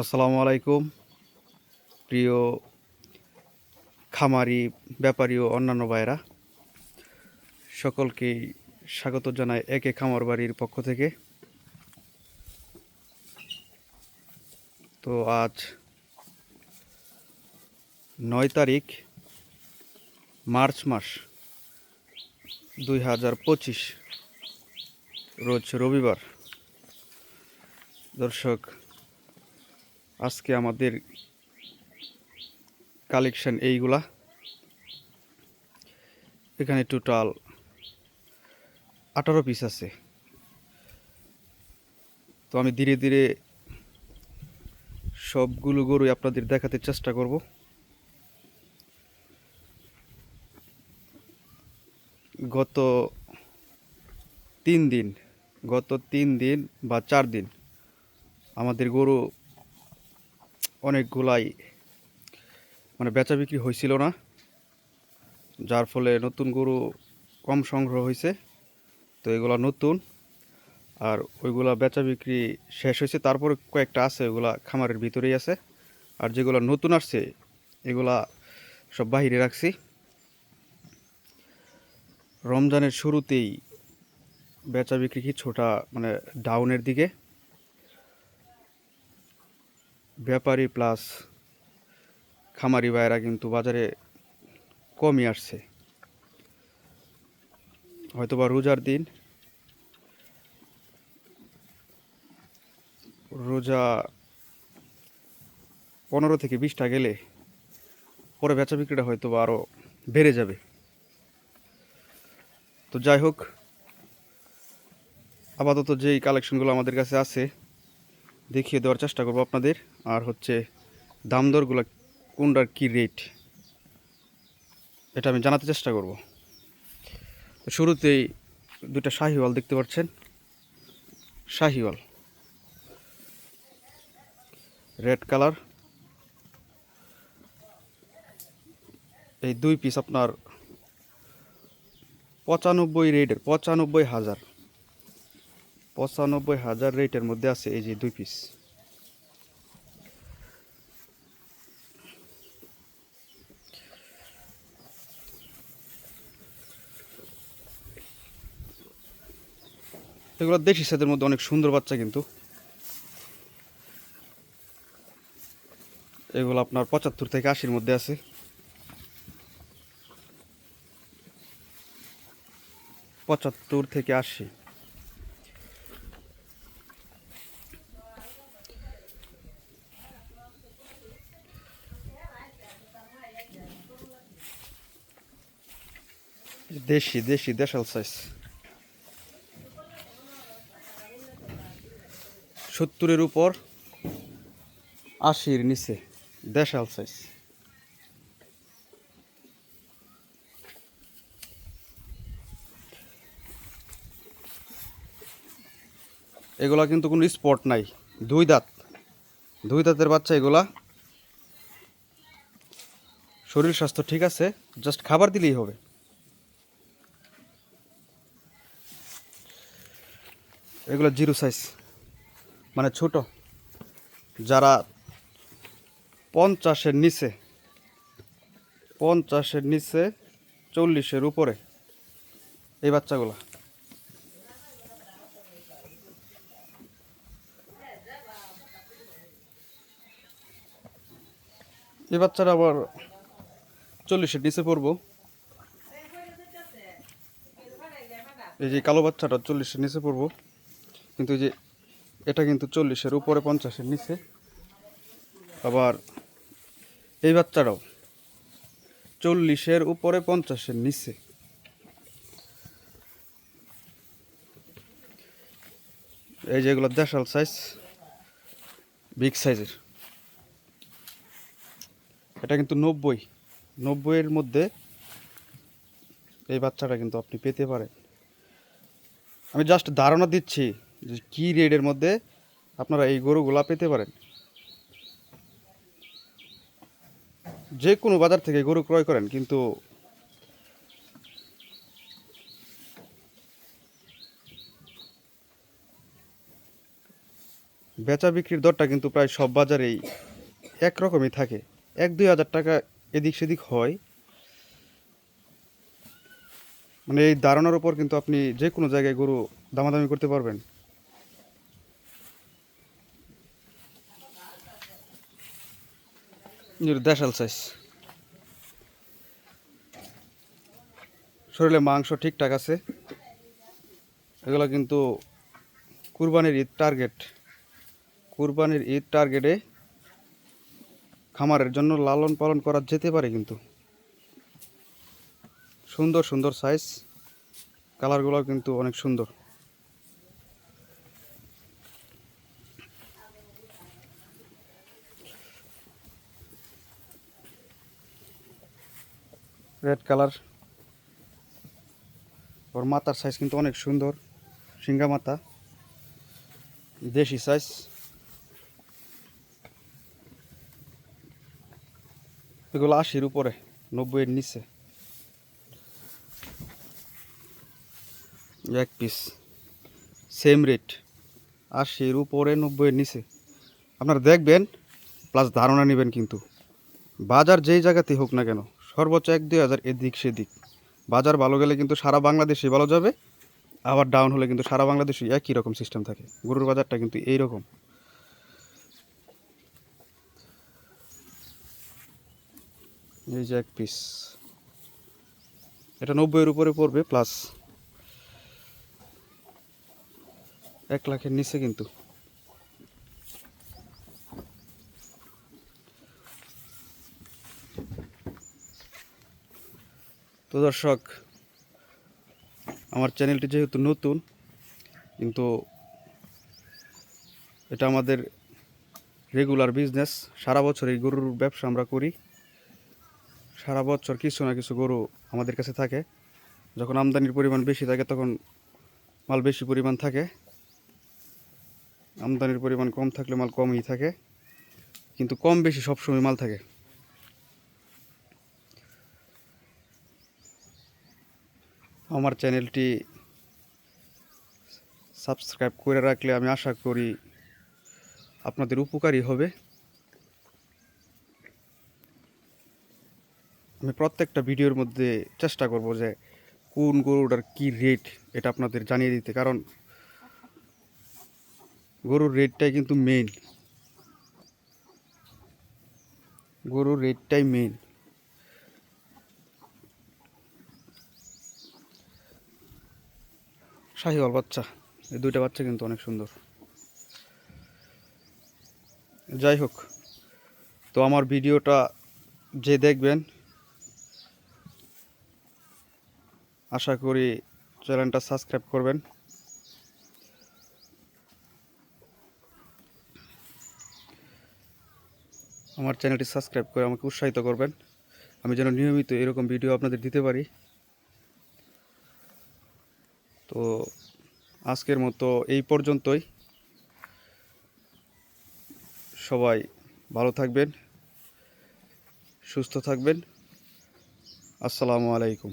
আসসালামু আলাইকুম। প্রিয় খামারি, ব্যাপারী ও অন্যান্য ভাইরা সকলকেই স্বাগত জানায় একে খামার বাড়ির পক্ষ থেকে। তো আজ নয় তারিখ, মার্চ মাস দুই হাজার পঁচিশ, রোজ রবিবার। দর্শক আজকে আমাদের কালেকশন এইগুলা। এখানে টোটাল আঠারো পিস আছে। তো আমি ধীরে ধীরে সবগুলো গরুই আপনাদের দেখাতে চেষ্টা করব। গত তিন দিন, গত তিন দিন বা চার দিন আমাদের গরু অনেকগুলাই মানে বেচা বিক্রি হয়েছিল না, যার ফলে নতুন গরু কম সংগ্রহ হয়েছে তো এগুলা নতুন আর ওইগুলা বেচা বিক্রি শেষ হয়েছে তারপরে কয়েকটা আছে ওইগুলা খামারের ভিতরেই আছে আর যেগুলো নতুন আসছে, এগুলা সব বাহিরে রাখছি। রমজানের শুরুতেই বেচা বিক্রি কিছুটা মানে ডাউনের দিকে। ব্যাপারী প্লাস খামারি ভাইয়েরা কিন্তু বাজারে কমই আসছে। হয়তোবা রোজার দিন। রোজা পনেরো থেকে বিশটা গেলে পরে বেচা বিক্রিটা হয়তো বা আরও বেড়ে যাবে। তো যাই হোক, আপাতত যেই কালেকশনগুলো আমাদের কাছে আছে দেখিয়ে দেওয়ার চেষ্টা করব আপনাদের। আর হচ্ছে দাম দরগুলো কোনটার কী রেট এটা আমি জানাতে চেষ্টা করব। শুরুতেই দুটা শাহিওয়াল দেখতে পাচ্ছেন। শাহিওয়াল। রেড কালার এই দুই পিস আপনার পঁচানব্বই রেডের পঁচানব্বই হাজার। পঁচানব্বই হাজার রেটের মধ্যে আছে এই যে দুই পিস এগুলো দেশি সাদের মধ্যে অনেক সুন্দর বাচ্চা কিন্তু। এগুলো আপনার পঁচাত্তর থেকে আশির মধ্যে আছে। পঁচাত্তর থেকে আশি। দেশি দেশি, দেশাল সাইজ সত্তরের উপর, আশির নিচে, দেশাল সাইজ এগুলা কিন্তু কোনো স্পট নাই। দুই দাঁত। দুই দাঁতের বাচ্চা এগুলা। শরীর স্বাস্থ্য ঠিক আছে জাস্ট খাবার দিলেই হবে। এগুলো জিরো সাইজ মানে ছোট। যারা পঞ্চাশের নিচে পঞ্চাশের নিচে চল্লিশের উপরে এই বাচ্চাগুলো। এই বাচ্চারা আবার চল্লিশের নিচে পড়ব। এই যে কালো বাচ্চাটা চল্লিশের নিচে পড়ব। কিন্তু যে এটা কিন্তু চল্লিশের উপরে পঞ্চাশের নিচে। আবার এই বাচ্চাটাও চল্লিশের উপরে পঞ্চাশের নিচে। এই যেগুলো দেশাল সাইজ বিগ সাইজের এটা কিন্তু নব্বই। নব্বইয়ের মধ্যে এই বাচ্চাটা কিন্তু আপনি পেতে পারেন। আমি জাস্ট ধারণা দিচ্ছি যে কী রেটের মধ্যে আপনারা এই গরুগুলা পেতে পারেন? যে কোনো বাজার থেকে গরু ক্রয় করেন, কিন্তু বেচা বিক্রির দরটা কিন্তু প্রায় সব বাজারেই একরকমই থাকে। এক দুই হাজার টাকা এদিক সেদিক হয়। মানে এই ধারণার উপর কিন্তু আপনি যে কোনো জায়গায় গরু দামাদামি করতে পারবেন। দেশাল সাইজ শরীরে মাংস ঠিকঠাক আছে। এগুলো কিন্তু কুরবানির ঈদ টার্গেট কুরবানির ঈদ টার্গেটে খামারের জন্য লালন পালন করা যেতে পারে কিন্তু। সুন্দর সুন্দর সাইজ কালারগুলো কিন্তু অনেক সুন্দর। রেড কালার ওর মাথার সাইজ কিন্তু অনেক সুন্দর সিঙ্গা মাথা, দেশি সাইজ এগুলো আশির উপরে, নব্বইয়ের নিচে। এক পিস সেম রেট আশির উপরে, নব্বইয়ের নিচে। আপনারা দেখবেন প্লাস ধারণা নেবেন কিন্তু। বাজার যেই জায়গাতেই হোক না কেন সর্বোচ্চ এক দুই হাজার এদিক সেদিক। বাজার ভালো গেলে কিন্তু সারা বাংলাদেশে ভালো যাবে, আবার ডাউন হলে কিন্তু সারা বাংলাদেশে একই রকম সিস্টেম থাকে। গরুর বাজারটা কিন্তু এই রকম। এই যে এক পিস এটা নব্বইয়ের উপরে পড়বে প্লাস এক লাখের নিচে কিন্তু। তো দর্শক, আমার চ্যানেলটি যেহেতু নতুন, কিন্তু এটা আমাদের রেগুলার বিজনেস সারা বছর এই গরুর ব্যবসা আমরা করি। সারা বছর কিছু না কিছু গরু আমাদের কাছে থাকে। যখন আমদানির পরিমাণ বেশি থাকে, তখন মাল বেশি পরিমাণ থাকে। আমদানির পরিমাণ কম থাকলে মাল কমই থাকে। কিন্তু কম বেশি সবসময় মাল থাকে। আমার চ্যানেলটি সাবস্ক্রাইব করে রাখলে আমি আশা করি আপনাদের উপকারী হবে। আমি প্রত্যেকটা ভিডিওর মধ্যে চেষ্টা করব যে কোন গরুটার কি রেট এটা আপনাদের জানিয়ে দিতে। কারণ গরুর রেটটাই কিন্তু মেইন গরুর রেটটাই মেইন শাহিওয়াল বাচ্চা। এই দুইটা বাচ্চা কিন্তু অনেক সুন্দর। যাই হোক, তো আমার ভিডিওটা যে দেখবেন, আশা করি চ্যানেলটা সাবস্ক্রাইব করবেন। আমার চ্যানেলটি সাবস্ক্রাইব করে আমাকে উৎসাহিত করবেন। আমি যেন নিয়মিত এরকম ভিডিও আপনাদের দিতে পারি। তো আজকের মতো এই পর্যন্তই। সবাই ভালো থাকবেন সুস্থ থাকবেন। আসসালামু আলাইকুম।